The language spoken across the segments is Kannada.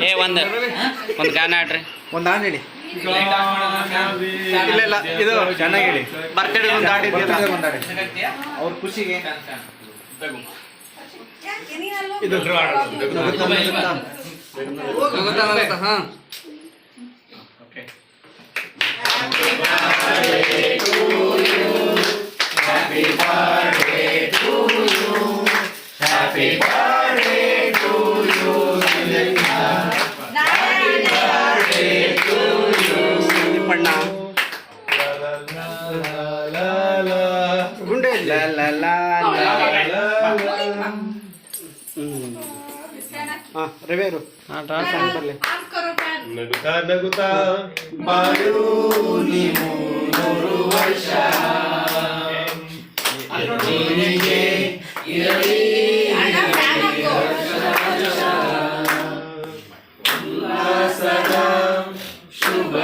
ಏ ಒಂದು. ಒಂದು ಗಾನ ಆಡ್ರಿ ಒಂದು ಹಾಡು ಹೇಳಿ. ಇಲ್ಲ ಇಲ್ಲ ಇದು ಚೆನ್ನಾಗಿ ಹೇಳಿ. ಬರ್ತಡೇ ಒಂದು ಹಾಡು ಇದೆಯಲ್ಲ. ಒಂದು ಹಾಡು. ಅವ್ರ ಖುಷಿಗೆ. ಇದು ಹಾಂ. ನಿಮ್ಮಣ್ಣ ಗುಂಡೆ ಲ ಲ ಲ ಲ ಲ. ಹ್ಮ್. ಹಾ ರವಿಯವರು ಸಾಂಗ್ ಬರ್ಲಿ ನಗುತ್ತಾ ನಗುತ್ತಾ ಬಾಳು ಶುಭ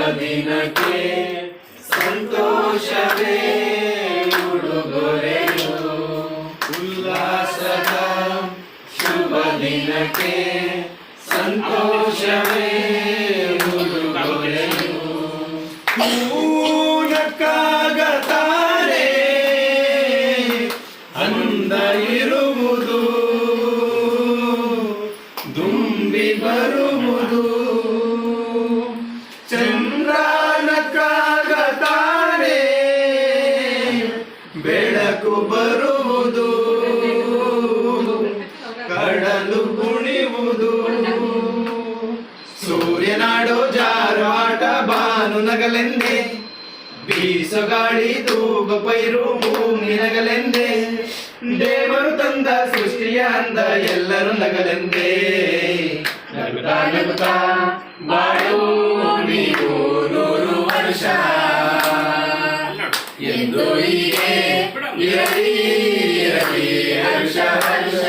ಸಂತೋಷವೇ ಉಡುಗೊರೆಯು. ಉಲ್ಲಾಸದ ಶುಭ ದಿನಕ್ಕೆ ಸಂತೋಷವೇ ಉಡುಗೊರೆಯು. ಕಡಲು ಕುಣಿಯುವುದು ಸೂರ್ಯನಾಡೋ ಆಟ ಬಾನು ನಗಲೆಂದೆ. ಬೀಸೋ ಗಾಳಿ ತೂಗ ಪೈರು ಭೂಮಿ ನಗಲೆಂದೆ. ದೇವರು ತಂದ ಸೃಷ್ಟಿಯ ಅಂದ ಎಲ್ಲರೂ ನಗಲೆಂದೆ. ನಗುತ್ತಾ ನಗುತ್ತಾ ಬಾಳು ನೀವು ನೂರು ವರ್ಷ. ಎಂದು ಹೀಗೆ ಇರಲಿ ಇರಲಿ, ಹರ್ಷ ಹರ್ಷ.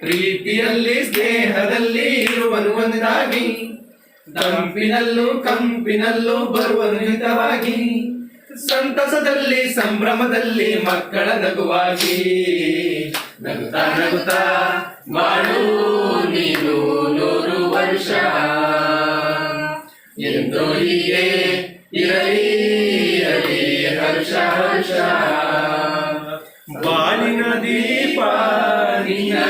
ಪ್ರೀತಿಯಲ್ಲಿ ಸ್ನೇಹದಲ್ಲಿ ಇರುವನು ಒಂದಾಗಿ. ತಂಪಿನಲ್ಲೂ ಕಂಪಿನಲ್ಲೂ ಬರುವನು ಸಂತಸದಲ್ಲಿ ಸಂಭ್ರಮದಲ್ಲಿ ಮಕ್ಕಳ ನಗುವಾಗಿ. ನಗುತ್ತಾ ನಗುತ್ತಾ ಬಾಳು ನೀನು ನೂರು ವರ್ಷ. ಎಂದು ಹೀಗೆ ಇರಲಿ ಇರಲಿ, ಹರ್ಷ ಹರ್ಷ. ಬಾಳಿನ ದೀಪ ನಿನ್ನ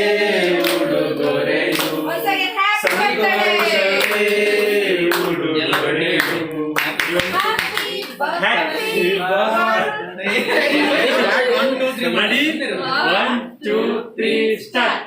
Happy birthday. One, two, three. One, two, three, start.